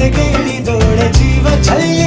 गेली दोड जीव छल्लीन